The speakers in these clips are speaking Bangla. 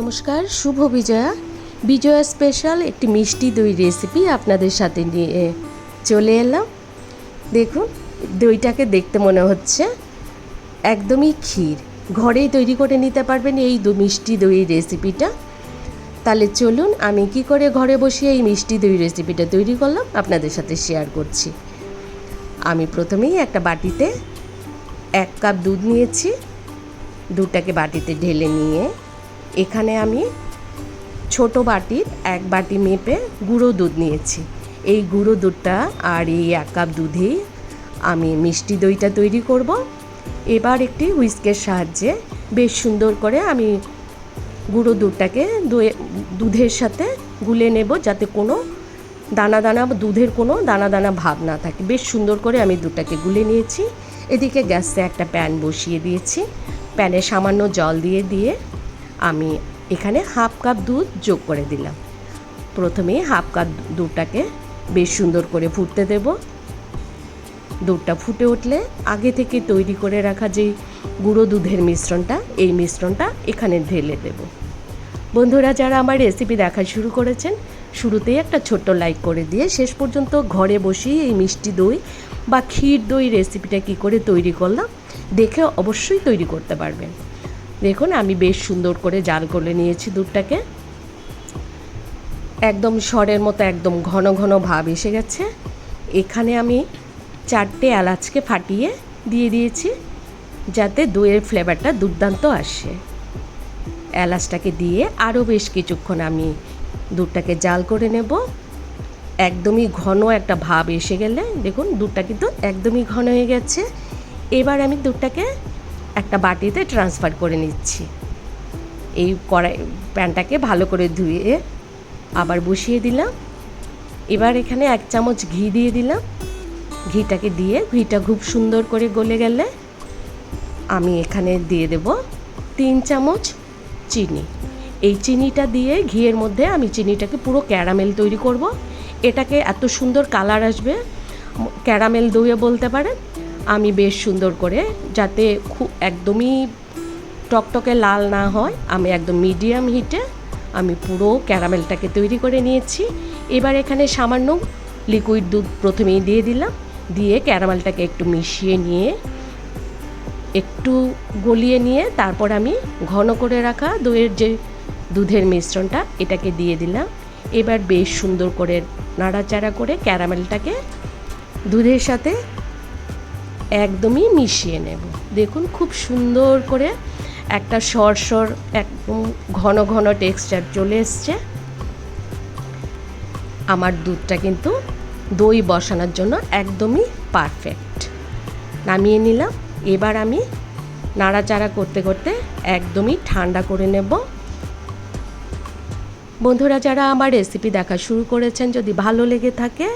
নমস্কার, শুভ বিজয়া। বিজয়া স্পেশাল একটি মিষ্টি দই রেসিপি আপনাদের সাথে নিয়ে চলে এলাম। দেখুন, দইটাকে দেখতে মনে হচ্ছে একদমই ক্ষীর। ঘরেই তৈরি করে নিতে পারবেন এই দু মিষ্টি দই রেসিপিটা তাহলে চলুন, আমি কি করে ঘরে বসে এই মিষ্টি দই রেসিপিটা তৈরি করলাম আপনাদের সাথে শেয়ার করছি। আমি প্রথমেই একটা বাটিতে এক কাপ দুধ নিয়েছি। দুধটাকে বাটিতে ঢেলে নিয়ে এখানে আমি ছোট বাটির এক বাটি মেপে গুঁড়ো দুধ নিয়েছি। এই গুঁড়ো দুধটা আর এই এক কাপ দুধেই আমি মিষ্টি দইটা তৈরি করব। এবার একটি হুইস্কের সাহায্যে বেশ সুন্দর করে আমি গুঁড়ো দুধটাকে দুধের সাথে গুলে নেব যাতে কোনো দানা দানা, দুধের কোনো দানা দানা ভাব না থাকে। বেশ সুন্দর করে আমি দুধটাকে গুলে নিয়েছি। এদিকে গ্যাসে একটা প্যান বসিয়ে দিয়েছি। প্যানে সামান্য জল দিয়ে দিয়ে আমি এখানে হাফ কাপ দুধ যোগ করে দিলাম। প্রথমে হাফ কাপ দুধটাকে বেশ সুন্দর করে ফুটতে দেব। দুধটা ফুটে উঠলে আগে থেকে তৈরি করে রাখা যে গুঁড়ো দুধের মিশ্রণটা, এই মিশ্রণটা এখানে ঢেলে দেব। বন্ধুরা, যারা আমার রেসিপি দেখা শুরু করেছেন, শুরুতেই একটা ছোট্ট লাইক করে দিয়ে শেষ পর্যন্ত ঘরে বসেই এই মিষ্টি দই বা ক্ষীর দই রেসিপিটা কি করে তৈরি করলাম, দেখে অবশ্যই তৈরি করতে পারবেন। দেখুন, আমি বেশ সুন্দর করে জাল করে নিয়েছি দুধটাকে। একদম সরের মতো, একদম ঘন ঘন ভাব এসে গেছে। এখানে আমি চারটে এলাচকে ফাটিয়ে দিয়ে দিয়েছি, যাতে দইয়ের ফ্লেভারটা দুর্দান্ত আসে। এলাচটাকে দিয়ে আরও বেশ কিছুক্ষণ আমি দুধটাকে জাল করে নেব। একদমই ঘন একটা ভাব এসে গেলে, দেখুন, দুধটা কিন্তু একদমই ঘন হয়ে গেছে। এবার আমি দুধটাকে একটা বাটিতে ট্রান্সফার করে নিচ্ছি। এই কড়াই, প্যানটাকে ভালো করে ধুয়ে আবার বসিয়ে দিলাম। এবার এখানে এক চামচ ঘি দিয়ে দিলাম। ঘিটাকে দিয়ে ঘিটা খুব সুন্দর করে গলে গেলে আমি এখানে দিয়ে দেব তিন চামচ চিনি। এই চিনিটা দিয়ে ঘিয়ের মধ্যে আমি চিনিটাকে পুরো ক্যারামেল তৈরি করব। এটাকে এত সুন্দর কালার আসবে, ক্যারামেল দইয়ে বলতে পারেন আমি বেশ সুন্দর করে যাতে খুব একদমই টকটকে লাল না হয়, আমি একদম মিডিয়াম হিটে আমি পুরো ক্যারামেলটাকে তৈরি করে নিয়েছি। এবার এখানে সামান্য লিকুইড দুধ প্রথমেই দিয়ে দিলাম, দিয়ে ক্যারামেলটাকে একটু মিশিয়ে নিয়ে একটু গলিয়ে নিয়ে তারপর আমি ঘন করে রাখা দইয়ের যে দুধের মিশ্রণটা, এটাকে দিয়ে দিলাম। এবার বেশ সুন্দর করে নাড়াচাড়া করে ক্যারামেলটাকে দুধের সাথে একদমই মিশিয়ে নেব। দেখুন খুব সুন্দর করে একটা সরসর একদম ঘন ঘন টেক্সচার চলে এসছে। আমার দুধটা কিন্তু দই বসানোর জন্য একদমই পারফেক্ট। নামিয়ে নিলাম। এবার আমি নাড়াচাড়া করতে করতে একদমই ঠান্ডা করে নেব। বন্ধুরা, যারা আমার রেসিপি দেখা শুরু করেছেন, যদি ভালো লেগে থাকে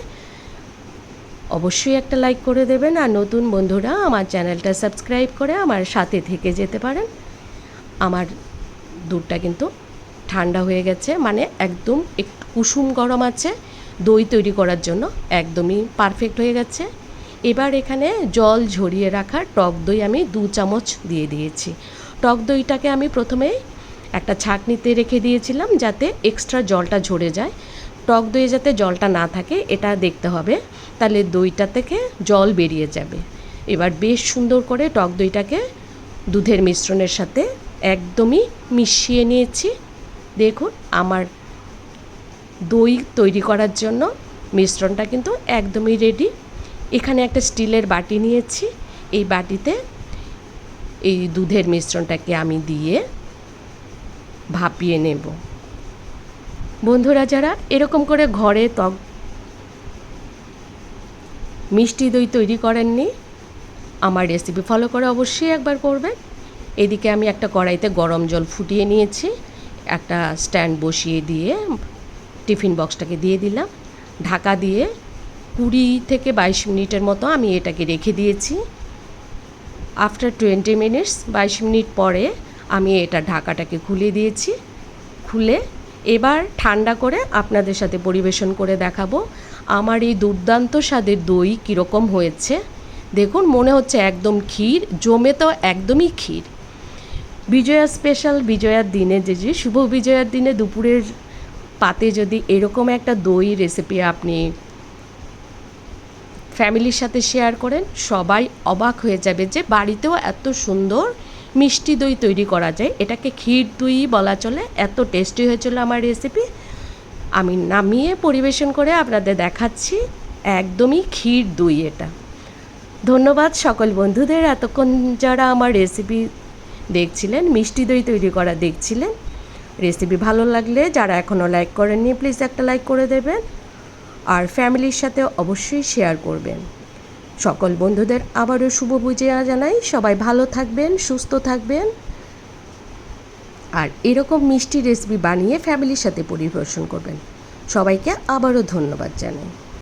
অবশ্যই একটা লাইক করে দেবেন আর নতুন বন্ধুরা আমার চ্যানেলটা সাবস্ক্রাইব করে আমার সাথে থেকে যেতে পারেন। আমার দুধটা কিন্তু ঠান্ডা হয়ে গেছে মানে একদম একটু কুসুম গরম আছে, দই তৈরি করার জন্য একদমই পারফেক্ট হয়ে গেছে। এবার এখানে জল ঝরিয়ে রাখা টক দই আমি দু চামচ দিয়ে দিয়েছি। টক দইটাকে আমি প্রথমেই একটা ছাঁকনিতে রেখে দিয়েছিলাম যাতে এক্সট্রা জলটা ঝরে যায়। টক দইয়ে যাতে জলটা না থাকে, এটা দেখতে হবে। তাহলে দইটা থেকে জল বেরিয়ে যাবে। এবার বেশ সুন্দর করে টক দইটাকে দুধের মিশ্রণের সাথে একদমই মিশিয়ে নিয়েছি। দেখুন, আমার দই তৈরি করার জন্য মিশ্রণটা কিন্তু একদমই রেডি এখানে একটা স্টিলের বাটি নিয়েছি। এই বাটিতে এই দুধের মিশ্রণটাকে আমি দিয়ে ভাপিয়ে নেব। বন্ধুরা, যারা এরকম করে ঘরে ত্বক মিষ্টি দই তৈরি করেননি, আমার রেসিপি ফলো করে অবশ্যই একবার করবেন। এদিকে আমি একটা কড়াইতে গরম জল ফুটিয়ে নিয়েছি, একটা স্ট্যান্ড বসিয়ে দিয়ে টিফিন বক্সটাকে দিয়ে দিলাম। ঢাকা দিয়ে কুড়ি থেকে বাইশ মিনিটের মতো আমি এটাকে রেখে দিয়েছি। আফটার টোয়েন্টি মিনিটস বাইশ মিনিট পরে আমি এটা ঢাকাটাকে খুলে দিয়েছি। খুলে এবার ঠান্ডা করে আপনাদের সাথে পরিবেশন করে দেখাবো। আমার এই দুর্দান্ত স্বাদের দই কীরকম হয়েছে। দেখুন, মনে হচ্ছে একদম ক্ষীর, জমে তো একদমই ক্ষীর। বিজয়া স্পেশাল বিজয়ার দিনে যে যে শুভ বিজয়ার দিনে দুপুরের পাতে যদি এরকম একটা দই রেসিপি আপনি ফ্যামিলির সাথে শেয়ার করেন, সবাই অবাক হয়ে যাবে যে বাড়িতেও এত সুন্দর মিষ্টি দই তৈরি করা যায়। এটাকে ক্ষীর দই বলা চলে। এত টেস্টি হয়েছিল আমার রেসিপি আমি নামিয়ে পরিবেশন করে আপনাদের দেখাচ্ছি। একদমই ক্ষীর দই এটা। ধন্যবাদ সকল বন্ধুদের এতক্ষণ যারা আমার রেসিপি দেখছিলেন, মিষ্টি দই তৈরি করা দেখছিলেন। রেসিপি ভালো লাগলে যারা এখনও লাইক করেননি প্লিজ একটা লাইক করে দেবেন। আর ফ্যামিলির সাথে অবশ্যই শেয়ার করবেন। সকল বন্ধুদের আবারও শুভ বুঝিয়া জানাই। সবাই ভালো থাকবেন, সুস্থ থাকবেন। আর এরকম মিষ্টি রেসিপি বানিয়ে ফ্যামিলির সাথে পরিবেশন করবেন। সবাইকে আবারও ধন্যবাদ জানাই।